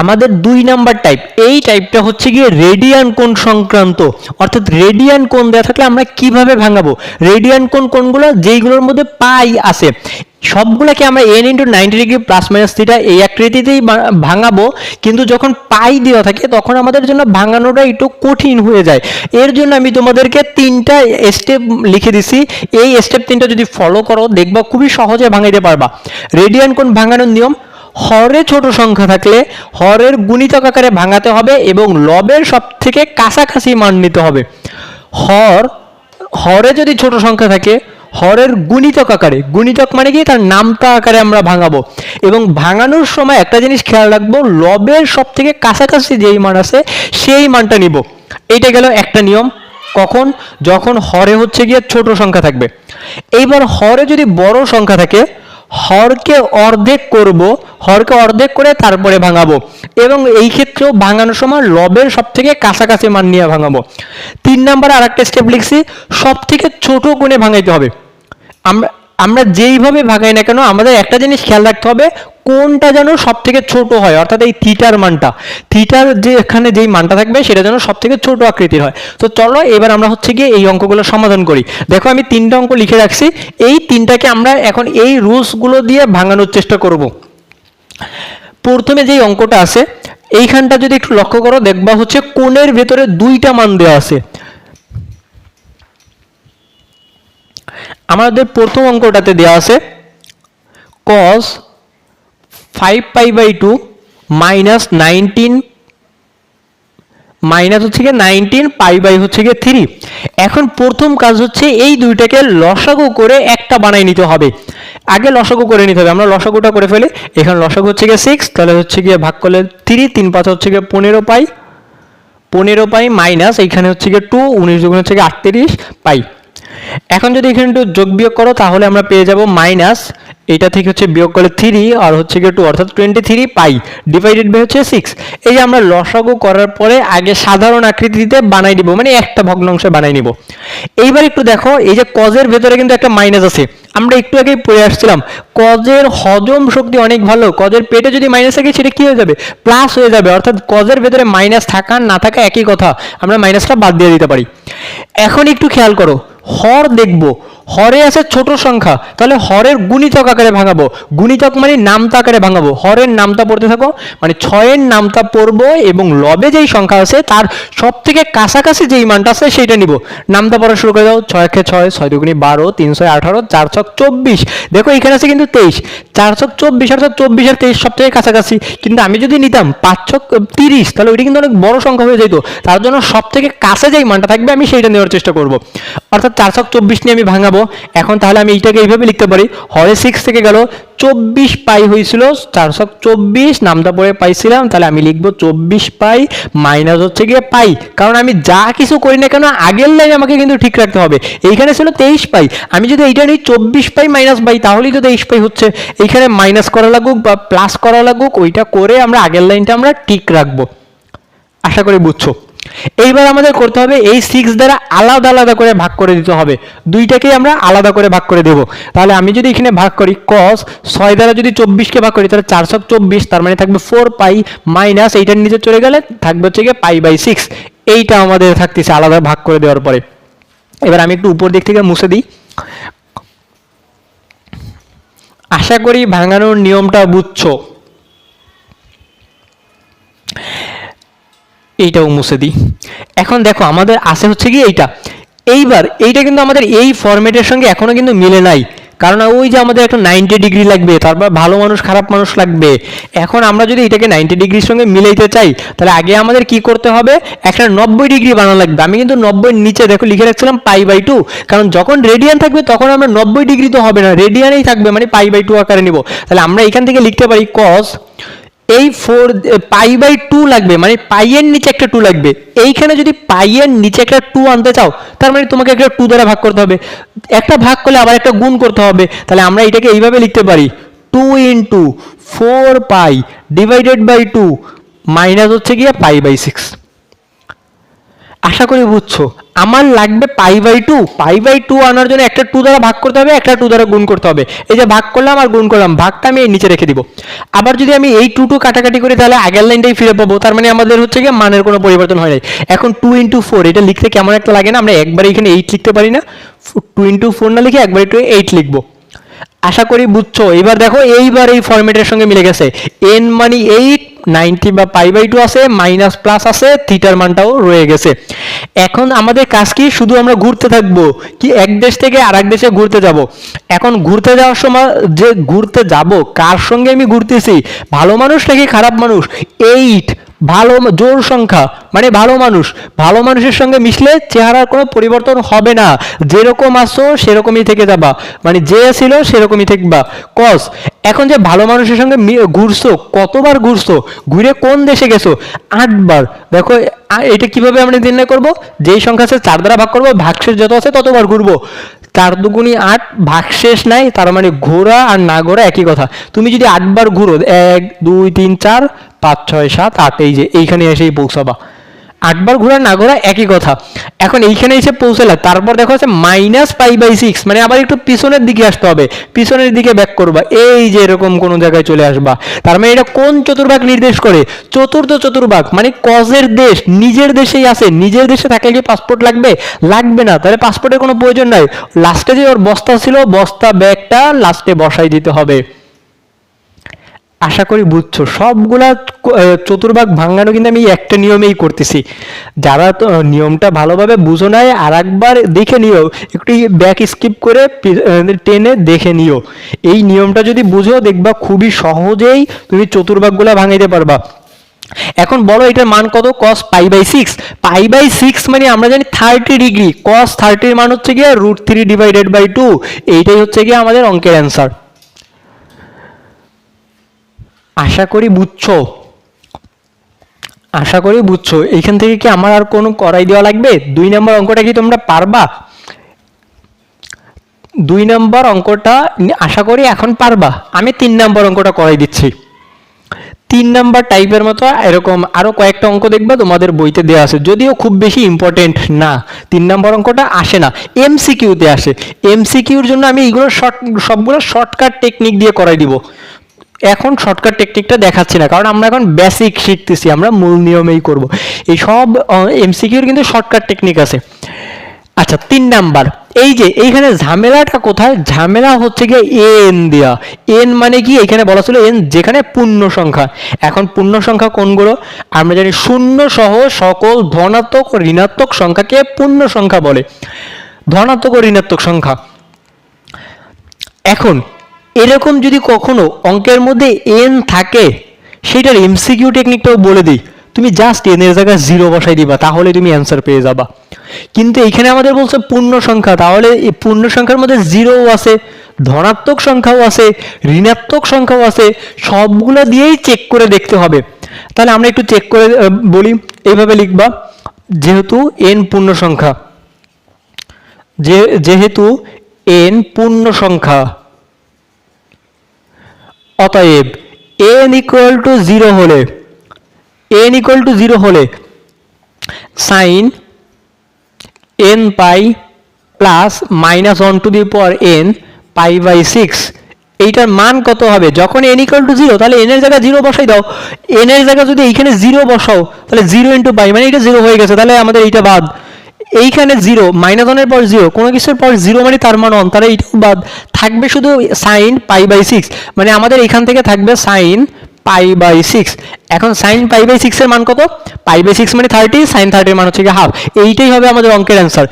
আমাদের দুই number type এই টাইপটা হচ্ছে গিয়ে রেডিয়ান কোণ সংক্রান্ত। অর্থাৎ রেডিয়ান কোণ দেওয়া থাকলে আমরা কীভাবে ভাঙাবো? রেডিয়ান কোণ কোনগুলো যেইগুলোর মধ্যে পাই আছে। সবগুলোকে আমরা N into ninety degree plus minus theta এই আকৃতিতেই ভাঙাবো। কিন্তু যখন পাই দেওয়া থাকে, তখন আমাদের জন্য ভাঙানোটা একটু কঠিন হয়ে যায়। এর জন্য আমি তোমাদেরকে তিনটা স্টেপ লিখে দিছি। এই স্টেপ তিনটা যদি ফলো করো, দেখবা খুবই সহজে ভাঙাইতে পারবা। রেডিয়ান কোণ ভাঙানোর নিয়ম হরে ছোট সংখ্যা থাকলে হরের গুণিতক আকারে ভাঙাতে হবে এবং লবের সব থেকে কাছাকাছি মান নিতে হবে। হর, হরে যদি ছোট সংখ্যা থাকে, হরের গুণিতক আকারে, গুণিতক মানে কি? তার নামতা আকারে আমরা ভাঙাবো। এবং ভাঙানোর সময় একটা জিনিস খেয়াল রাখব, লবের সব থেকে কাছাকাছি যেই মান আছে, সেই মানটা নিব। এইটা গেল একটা নিয়ম। কখন? যখন হরে হচ্ছে গিয়ে ছোট সংখ্যা থাকবে। এইবার হরে যদি বড় সংখ্যা থাকে হরকে অর্ধেক করব, হরকে অর্ধেক করে তারপরে ভাঙাবো। এবং এই ক্ষেত্রেও ভাঙানোর সময় লবের সব থেকে কাছাকাছি মান নিয়ে ভাঙাবো। তিন নাম্বার আর একটা স্টেপ লিখছি সব থেকে ছোট গুণে ভাঙাইতে হবে। আমরা আমরা যেইভাবে ভাগাই না কেন, আমাদের একটা জিনিস খেয়াল রাখতে হবে, কোনটা যেন সব থেকে ছোট হয়, অর্থাৎ এই থিটার মানটা। থিটার যে এখানে যেই মানটা থাকবে, সেটা যেন সব থেকে ছোট আকৃতির হয়। তো চলো, এবার আমরা হচ্ছে গিয়ে এই অঙ্কগুলো সমাধান করি। দেখো, আমি তিনটা অঙ্ক লিখে রাখছি। এই তিনটাকে আমরা এখন এই রুলসগুলো দিয়ে ভাঙানোর চেষ্টা করব। প্রথমে যেই অঙ্কটা আছে, এইখানটা যদি একটু লক্ষ্য করো, দেখবা হচ্ছে কোণের ভেতরে দুইটা মান দেওয়া আছে। আমাদের প্রথম অঙ্কটাতে দেওয়া আছে cos five pi by two minus nineteen minus হচ্ছে গিয়ে নাইনটিন পাই বাই হচ্ছে গিয়ে থ্রি এখন প্রথম কাজ হচ্ছে এই দুইটাকে লসাগু করে একটা বানাই নিতে হবে। আগে লসাগু করে নিতে হবে। আমরা লসাগুটা করে ফেলি। এখানে লসাগু হচ্ছে গিয়ে সিক্স তাহলে হচ্ছে গিয়ে ভাগ করলে থ্রি তিন পাঁচ হচ্ছে গিয়ে পনেরো পাই পনেরো পাই মাইনাস এইখানে হচ্ছে গিয়ে টু উনিশ দুগুণ হচ্ছে গিয়ে আটত্রিশ পাই এখন যদি এখানে একটু যোগ বিয়োগ করো, তাহলে আমরা পেয়ে যাব মাইনাস এটা থেকে হচ্ছে বিয়োগ করলে থ্রি আর হচ্ছে গিয়ে টু অর্থাৎ twenty three pi divided by হচ্ছে সিক্স এই যে আমরা লসাগু করার পরে আগে সাধারণ আকৃতিতে বানাই দিব মানে একটা ভগ্নাংশে বানাই নিব। এইবার একটু দেখো, এই যে কজের ভেতরে কিন্তু একটা মাইনাস আছে। আমরা একটু আগেই পড়ে আসছিলাম কজের হজম শক্তি অনেক ভালো কজের পেটে যদি মাইনাস থাকে, সেটা কি হয়ে যাবে? প্লাস হয়ে যাবে, অর্থাৎ কজের ভেতরে মাইনাস থাকা, না থাকা একই কথা, আমরা মাইনাসটা বাদ দিয়ে দিতে পারি। এখন একটু খেয়াল করো হর দেখব হরে আছে ছোট সংখ্যা, তাহলে হরের গুণিতক আকারে ভাঙাবো। গুণিতক মানে নামতা আকারে ভাঙাবো। হরের নামতা পড়তে থাকো মানে ছয়ের নামতা পড়ব এবং লবে যেই সংখ্যা আছে, তার সব থেকে কাছাকাছি যেই মানটা আছে, সেইটা নিব। নামতা পড়া শুরু করে দাও, ছয় কে ছয় ছয় দুগুনি বারো, তিন ছয় আঠারো, চার ছক চব্বিশ। দেখো এখানে আছে কিন্তু তেইশ। চার ছক চব্বিশ অর্থাৎ চব্বিশ আর তেইশ সব থেকে কাছাকাছি। কিন্তু আমি যদি নিতাম পাঁচ ছক তিরিশ, তাহলে ওইটা কিন্তু অনেক বড় সংখ্যা হয়ে যেত। তার জন্য সব থেকে কাছে যেই মানটা থাকবে, আমি সেইটা নেওয়ার চেষ্টা করব। অর্থাৎ চার ছক চব্বিশ নিয়ে আমি ভাঙাবো। এখন তাহলে আমি এইটাকে এইভাবে লিখতে পারি। হরে সিক্স থেকে গেল চব্বিশ পাই হয়েছিল চারশো চব্বিশ, নামটা পরে পাইছিলাম, তাহলে আমি লিখব চব্বিশ পাই মাইনাস হচ্ছে গিয়ে পাই। কারণ আমি যা কিছু করি না কেন, আগের লাইন আমাকে কিন্তু ঠিক রাখতে হবে। এইখানে ছিল তেইশ পাই। আমি যদি এইটা নিই, চব্বিশ পাই মাইনাস পাই তাহলেই তো তেইশ পাই হচ্ছে। এইখানে মাইনাস করা লাগুক বা প্লাস করা লাগুক, ওইটা করে আমরা আগের লাইনটা আমরা ঠিক রাখব। আশা করি বুঝছ। এইবার আমাদের করতে হবে এই সিক্স দ্বারা আলাদা আলাদা করে ভাগ করে দিতে হবে। দুইটাকেই আমরা আলাদা করে ভাগ করে দেব। তাহলে আমি যদি এখানে ভাগ করি কস ছয় দ্বারা যদি চব্বিশকে ভাগ করি, তাহলে চারশো চব্বিশ, তার মানে থাকবে ফোর পাই মাইনাস এইটার নিচে চলে গেলে থাকবে হচ্ছে গিয়ে পাই বাই সিক্স এইটা আমাদের থাকতেছে আলাদা ভাগ করে দেওয়ার পরে। এবার আমি একটু উপর দিক থেকে মুছে দিই। আশা করি ভাঙানোর নিয়মটা বুঝছ। এইটাও মুছে দিই। এখন দেখো আমাদের আছে হচ্ছে কি এইটা। এইবার এইটা কিন্তু আমাদের এই ফরম্যাটের সঙ্গে এখনও কিন্তু মিলে নাই। কারণ ওই যে আমাদের একটা নাইনটি ডিগ্রি লাগবে, তারপর ভালো মানুষ, খারাপ মানুষ লাগবে। এখন আমরা যদি এটাকে নাইনটি ডিগ্রির সঙ্গে মিলাইতে চাই, তাহলে আগে আমাদের কি করতে হবে? একটা নব্বই ডিগ্রি বানানো লাগবে। আমি কিন্তু নব্বইয়ের নিচে, দেখো লিখে রাখছিলাম পাই বাই টু কারণ যখন রেডিয়ান থাকবে, তখন আমরা নব্বই ডিগ্রি তো হবে না। রেডিয়ানেই থাকবে মানে পাই বাই টু আকারে নিব। তাহলে আমরা এখান থেকে লিখতে পারি কস এই ফোর পাই বাই টু লাগবে মানে পাইয়ের নিচে একটা টু লাগবে। এইখানে যদি পাইয়ের নিচে একটা টু আনতে চাও, তার মানে তোমাকে একটা টু দ্বারা ভাগ করতে হবে। একটা ভাগ করলে আবার একটা গুণ করতে হবে। তাহলে আমরা এটাকে এইভাবে লিখতে পারি। Two into four pi divided by two minus হচ্ছে গিয়ে পাই বাই সিক্স আশা করি বুঝছ। আমার লাগবে pi by two pi by two আনার জন্য একটা টু দ্বারা ভাগ করতে হবে, একটা টু দ্বারা গুণ করতে হবে। এই যে ভাগ করলাম আর গুণ করলাম, ভাগটা আমি এই নিচে রেখে দিব। আবার যদি আমি এই টু টু কাটাকাটি করি, তাহলে আগের লাইনটাই ফিরে পাবো। তার মানে আমাদের হচ্ছে গিয়ে মানের কোনো পরিবর্তন হয় নাই। এখন টু ইন্টু ফোর এটা লিখতে কেমন একটা লাগে না? আমরা একবার এখানে এইট লিখতে পারি না। টু ইন্টু ফোর না লিখে একবার একটু এইট লিখব। আশা করি বুঝছ? এবার দেখো, এইবার এই ফরম্যাটের সঙ্গে মিলে গেছে। এন মানে এইট নাইনটি বা পাই বাই টু আছে, মাইনাস প্লাস আছে, থিটার মানটাও রয়ে গেছে। এখন আমাদের কাজ কি? শুধু আমরা ঘুরতে থাকব কি এক দেশ থেকে আর এক দেশে ঘুরতে যাব? এখন ঘুরতে যাওয়ার সময় যে ঘুরতে যাব, কার সঙ্গে আমি ঘুরতেছি? ভালো মানুষ নাকি খারাপ মানুষ? এইট ভালো জোর সংখ্যা মানে ভালো মানুষ, ভালো মানুষের সঙ্গে মিশলে চেহারার কোনো পরিবর্তন হবে না। যেরকম আসো, সেরকমই থেকে যাবা। মানে যে ছিল সেরকমই থাকবা। কস, এখন যে ভালো মানুষের সঙ্গে ঘুরছো, কতবার ঘুরছো, ঘুরে কোন দেশে গেছো? আটবার। দেখো আ- এটা কীভাবে আমরা নির্ণয় করব? যেই সংখ্যা আছে চার দ্বারা ভাগ করব, ভাগশেষ যত আছে ততবার ঘুরবো। চার দুগুণি আট, ভাগশেষ নাই, তার মানে ঘোরা আর না ঘোরা একই কথা। তুমি যদি আটবার ঘুরো, এক, দুই, তিন, চার, পাঁচ, ছয়, সাত, আট, এই যে, এইখানে এসেই পৌঁছাবা আটবার ঘোরা না ঘোরা একই কথা। এখন এইখানে এসে পৌঁছালে, তারপর দেখো আছে মাইনাস পাই বাই সিক্স মানে আবার একটু পিছনের দিকে আসতে হবে, পিছনের দিকে ব্যাক করবা, এই যে এরকম কোনো জায়গায় চলে আসবা। তার মানে এটা কোন চতুর্ভাগ নির্দেশ করে? চতুর্থ চতুর্ভাগ মানে কজের দেশ, নিজের দেশেই আছে, নিজের দেশে থাকলে কি পাসপোর্ট লাগবে? লাগবে না, তাহলে পাসপোর্টের কোনো প্রয়োজন নাই। লাস্টে যে ওর বস্তা ছিল, বস্তা ব্যাগটা লাস্টে বসাই দিতে হবে। আশা করি বুঝছ, সবগুলা চতুর্ভাগ ভাঙানো কিন্তু আমি একটা নিয়মেই করতেছি। যারা তো নিয়মটা ভালোভাবে বুঝো নাই আর একবার দেখে নিও, একটু ব্যাক স্কিপ করে টেনে দেখে নিও। এই নিয়মটা যদি বুঝো, দেখবা খুবই সহজেই তুমি চতুর্ভাগগুলা ভাঙাইতে পারবা। এখন বলো, এটার মান কত? Cos pi by six pi by six মানে আমরা জানি থার্টি ডিগ্রি কস থার্টির মান হচ্ছে গিয়ে root three divided by two এইটাই হচ্ছে গিয়ে আমাদের অঙ্কের অ্যান্সার আশা করি বুঝছ। আশা করি বুঝছ। এইখান থেকে কি আমার আর কোনো করাই দেওয়া লাগবে? দুই নম্বর অঙ্কটা কি তোমরা পারবা? দুই নম্বর অঙ্কটা আশা করি এখন পারবা। আমি তিন নম্বর অঙ্কটা করাই দিচ্ছি। তিন নাম্বার টাইপের মতো এরকম আরও কয়েকটা অঙ্ক দেখবা, তোমাদের বইতে দেওয়া আছে। যদিও খুব বেশি ইম্পর্টেন্ট না। তিন নম্বর অঙ্কটা আসে না। এমসিকিউতে আসে। এমসিকিউর জন্য আমি এইগুলো শর্ট সবগুলো শর্টকাট টেকনিক দিয়ে করাই দিব। এখন শর্টকাট টেকনিকটা দেখাচ্ছি না, কারণ আমরা এখন বেসিক শিখতেছি, আমরা মূল নিয়মেই করব। এই সব এমসিকিউর কিন্তু শর্টকাট টেকনিক আছে। আচ্ছা তিন নাম্বার, এই যে এইখানে ঝামেলাটা কোথায়? ঝামেলা হচ্ছে গিয়ে এন দেয়া। এন মানে কি? এখানে বলা ছিল এন যেখানে পূর্ণ সংখ্যা। এখন পূর্ণ সংখ্যা কোনগুলো? আমরা জানি শূন্য সহ সকল ধনাত্মক ও ঋণাত্মক সংখ্যাকে পূর্ণ সংখ্যা বলে। ধনাত্মক ও ঋণাত্মক সংখ্যা। এখন এরকম যদি কখনো অঙ্কের মধ্যে এন থাকে, সেটার এমসিকিউ টেকনিকটাও বলে দিই। তুমি জাস্ট এন এর জায়গায় জিরো বসাই দিবা, তাহলে তুমি অ্যান্সার পেয়ে যাবা। কিন্তু এখানে আমাদের বলছে পূর্ণ সংখ্যা, তাহলে এই পূর্ণ সংখ্যার মধ্যে জিরোও আছে, ধনাত্মক সংখ্যাও আছে, ঋণাত্মক সংখ্যাও আছে, সবগুলো দিয়েই চেক করে দেখতে হবে। তাহলে আমরা একটু চেক করে বলি এইভাবে লিখবা, যেহেতু এন পূর্ণ সংখ্যা, যে, যেহেতু এন পূর্ণ সংখ্যা অতএব এন ইকুয়াল টু জিরো হলে এন ইকুয়াল টু জিরো হলে sine N pi plus minus one to the power N pi by six এইটার মান কত হবে? যখন এন ইকুয়াল টু জিরো তাহলে এন এর জায়গায় জিরো বসাই দাও। এন এর জায়গায় যদি এইখানে জিরো বসাও, তাহলে জিরো ইন্টু পাই মানে এটা জিরো হয়ে গেছে। তাহলে আমাদের এইটা বাদ। এইখানে জিরো মাইনাস ওয়ানের পর জিরো কোনো কিছুর পর জিরো মানে তার মান অন তাহলে এইটাও বাদ। থাকবে শুধু সাইন পাই বাই সিক্স মানে আমাদের এখান থেকে থাকবে সাইন পাই বাই সিক্স এখন সাইন পাই বাই সিক্সের মান কত? পাই বাই সিক্স মানে থার্টি সাইন থার্টির মান হচ্ছে গিয়ে হাফ এইটাই হবে আমাদের অঙ্কের অ্যান্সার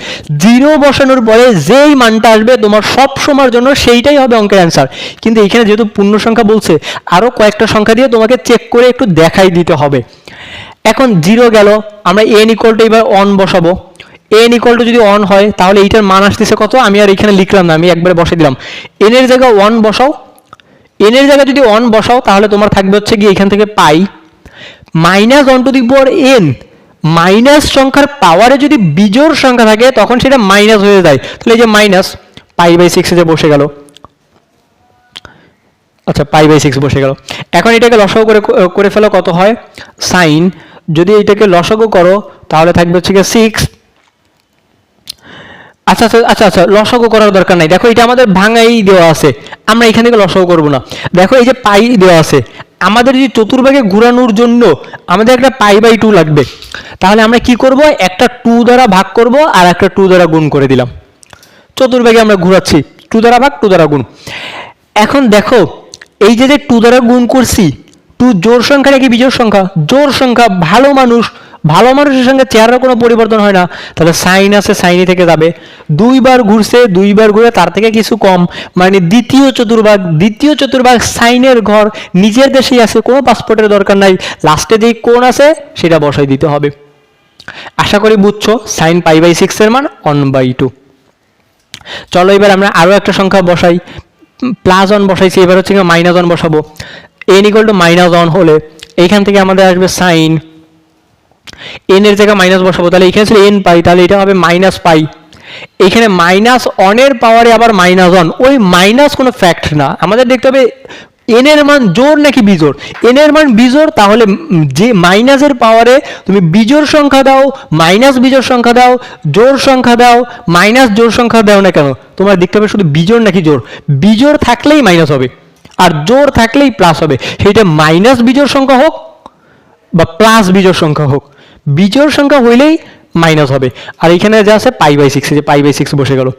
জিরো বসানোর পরে যেই মানটা আসবে তোমার সব সময়ের জন্য সেইটাই হবে অঙ্কের অ্যান্সার কিন্তু এখানে যেহেতু পূর্ণ সংখ্যা বলছে আরও কয়েকটা সংখ্যা দিয়ে তোমাকে চেক করে একটু দেখাই দিতে হবে। এখন জিরো গেল, আমরা এন ইকুয়াল টু এবার অন বসাবো। এন ইকুয়াল টু যদি অন হয়, তাহলে এইটার মান আসতেছে কত? আমি আর এখানে লিখলাম না, আমি একবারে বসে দিলাম। এন এর জায়গায় ওয়ান বসাও। এন এর জায়গায় যদি অন বসাও, তাহলে তোমার থাকবে হচ্ছে কি এখান থেকে পাই। Minus one to the power N minus সংখ্যার পাওয়ারে যদি বিজোড় সংখ্যা থাকে, তখন সেটা মাইনাস হয়ে যায়। তাহলে এই যে মাইনাস পাই বাই সিক্সে যে বসে গেল। আচ্ছা পাই বাই সিক্স বসে গেল। এখন এটাকে লসাগু করে করে ফেলো কত হয়? সাইন যদি এটাকে লসাগু করো, তাহলে থাকবে হচ্ছে গিয়ে সিক্স আচ্ছা আচ্ছা আচ্ছা আচ্ছা লসাগু করার দরকার নাই। দেখো, এটা আমাদের ভাঙাই দেওয়া আছে। আমরা এখান থেকে লসাগু করব না। দেখো, এই যে পাই দেওয়া আছে। আমাদের যদি চতুর্ভাগে ঘোরানোর জন্য আমাদের একটা পাই বাই টু লাগবে। তাহলে আমরা কি করব? একটা টু দ্বারা ভাগ করব আর একটা টু দ্বারা গুণ করে দিলাম। চতুর্ভাগে আমরা ঘোরাচ্ছি। টু দ্বারা ভাগ, টু দ্বারা গুণ। এখন দেখো, এই যে যে টু দ্বারা গুণ করছি, টু জোর সংখ্যা নাকি বিজোড় সংখ্যা? জোর সংখ্যা, ভালো মানুষ ভালো মানুষের সঙ্গে চেহারার কোনো পরিবর্তন হয় না। তাহলে সাইন আছে, সাইনি থেকে যাবে। দুইবার ঘুরছে, দুইবার ঘুরে তার থেকে কিছু কম। মানে দ্বিতীয় চতুর্ভাগ দ্বিতীয় চতুর্ভাগ সাইনের ঘর নিজের দেশেই আছে, কোনো পাসপোর্টের দরকার নাই। লাস্টে যেই কোন আছে, সেটা বসাই দিতে হবে। আশা করি বুঝছ, সাইন পাই বাই সিক্সের মান অন বাই টু। চলো এবার আমরা আরও একটা সংখ্যা বসাই। প্লাস অন বসাইছি, এবার হচ্ছে মাইনাস অন বসাবো। N equal to minus one হলে এইখান থেকে আমাদের আসবে সাইন। এন এর জায়গায় মাইনাস বসাবো, তাহলে এখানে ছিল এন পাই তাহলে এটা হবে মাইনাস পাই এখানে মাইনাস অনের পাওয়ারে আবার মাইনাস অন ওই মাইনাস কোনো ফ্যাক্ট না। আমাদের দেখতে হবে এন এর মান জোর নাকি বিজোড়? এন এর মান বিজোড়, তাহলে যে মাইনাসের পাওয়ারে তুমি বিজোড় সংখ্যা দাও মাইনাস বিজোড় সংখ্যা দাও জোর সংখ্যা দাও মাইনাস জোর সংখ্যা দাও না কেন? তোমার দেখতে হবে শুধু বিজোড় নাকি জোর বিজোড় থাকলেই মাইনাস হবে, আর জোর থাকলেই প্লাস হবে। সেটা মাইনাস বিজোর সংখ্যা হোক বা প্লাস বিজোড় সংখ্যা হোক। বিজোড় সংখ্যা হইলেই মাইনাস হবে। আর এখানে যা আছে পাই বাই সিক্স যে পাই বাই সিক্স বসে গেল।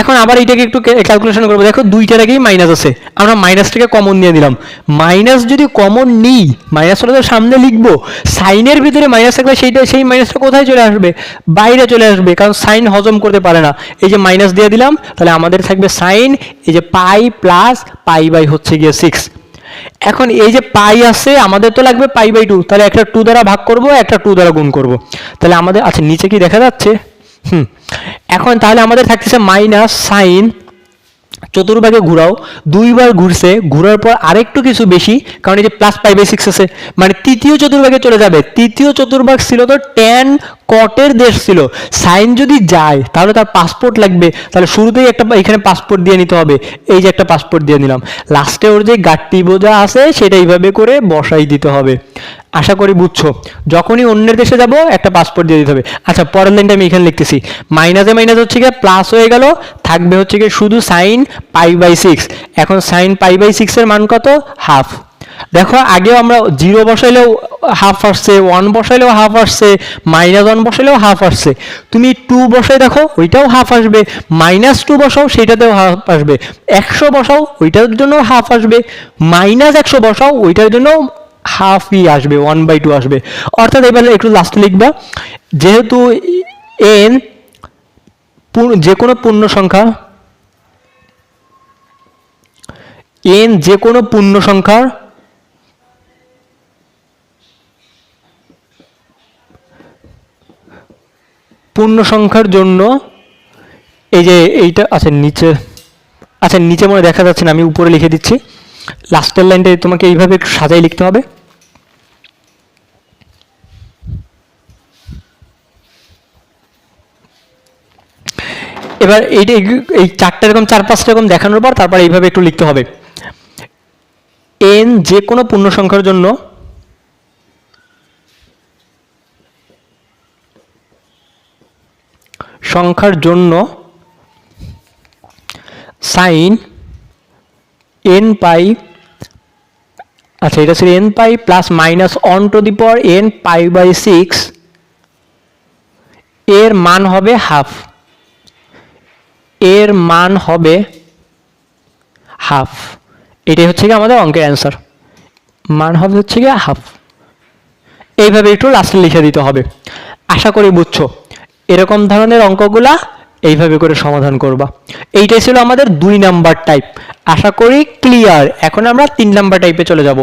এখন আবার এটাকে একটু ক্যালকুলেশন করব। দেখো, দুইটার আগেই মাইনাস আছে। আমরা মাইনাসটাকে কমন নিয়ে নিলাম। মাইনাস যদি কমন নিই মাইনাস হলে তো সামনে লিখব। সাইনের ভিতরে মাইনাস থাকলে সেইটা সেই মাইনাসটা কোথায় চলে আসবে? বাইরে চলে আসবে। কারণ সাইন হজম করতে পারে না। এই যে মাইনাস দিয়ে দিলাম, তাহলে আমাদের থাকবে সাইন এই যে পাই প্লাস পাই বাই হচ্ছে গিয়ে সিক্স এখন এই যে পাই আছে, আমাদের তো লাগবে পাই বাই টু। তাহলে একটা টু দ্বারা ভাগ করব একটা টু দ্বারা গুণ করব। তাহলে আমাদের আচ্ছা নিচে কি দেখা যাচ্ছে? হুম। এখন তাহলে আমাদের থাকতেছে মাইনাস সাইন চতুর্ভাগে ঘুরাও, দুইবার ঘুরছে, ঘুরার পর আরেকটু কিছু বেশি, কারণ এই যে প্লাস পাই বাই সিক্স আছে। মানে তৃতীয় চতুর্ভাগে চলে যাবে। তৃতীয় চতুর্ভাগ ছিল তো টেন কটের দেশ ছিল। সাইন যদি যায়, তাহলে তার পাসপোর্ট লাগবে। তাহলে শুরুতেই একটা এখানে পাসপোর্ট দিয়ে নিতে হবে। এই যে একটা পাসপোর্ট দিয়ে নিলাম। লাস্টে ওর যে গাট্টি বোঝা আছে, সেটা এইভাবে করে বসাই দিতে হবে। আশা করি বুঝছ? যখনই অন্যের দেশে যাব, একটা পাসপোর্ট দিয়ে দিতে হবে। আচ্ছা পরের লাইনটা আমি এখানে লিখতেছি। মাইনাসে মাইনাস হচ্ছে গিয়ে প্লাস হয়ে গেল। থাকবে হচ্ছে গিয়ে শুধু সাইন পাই বাই সিক্স এখন সাইন পাই বাই সিক্সের মান কত? হাফ দেখো, আগেও আমরা জিরো বসাইলেও হাফ আসছে ওয়ান বসাইলেও হাফ আসছে মাইনাস ওয়ান বসাইলেও হাফ আসছে। তুমি টু বসাই দেখো, ওইটাও হাফ আসবে। মাইনাস টু বসাও সেটাতেও হাফ আসবে। একশো বসাও, ওইটার জন্য হাফ আসবে। মাইনাস একশো বসাও, ওইটার জন্য হাফই আসবে ওয়ান বাই টু আসবে। অর্থাৎ এবার একটু লাস্টে লিখবা। যেহেতু এন যে কোনো পূর্ণ সংখ্যা এন যে কোনো পূর্ণ সংখ্যার পূর্ণ সংখ্যার জন্য এই যে এইটা আচ্ছা নিচে আচ্ছা নিচে মনে দেখা যাচ্ছে না, আমি উপরে লিখে দিচ্ছি। লাস্টের লাইনটা তোমাকে এইভাবে একটু সাজাই লিখতে হবে। এবার এইটা এই চারটা এরকম, চার পাঁচটা এরকম দেখানোর পর তারপর এইভাবে একটু লিখতে হবে। এন যে কোনো পূর্ণ সংখ্যার জন্য সংখ্যার জন্য সাইন এন পাই আচ্ছা এটা ছিল N pi plus minus one to the power N pi by six এর মান হবে হাফ এর মান হবে হাফ এটাই হচ্ছে কি আমাদের অঙ্কের অ্যান্সার মান হবে হচ্ছে কি হাফ এইভাবে একটু লাস্টে লিখে দিতে হবে, আশা করি বুঝছ। এরকম ধরনের অঙ্কগুলা এইভাবে করে সমাধান করবা। এইটাই ছিল আমাদের দুই নাম্বার টাইপ আশা করি ক্লিয়ার এখন আমরা তিন নাম্বার টাইপে চলে যাব।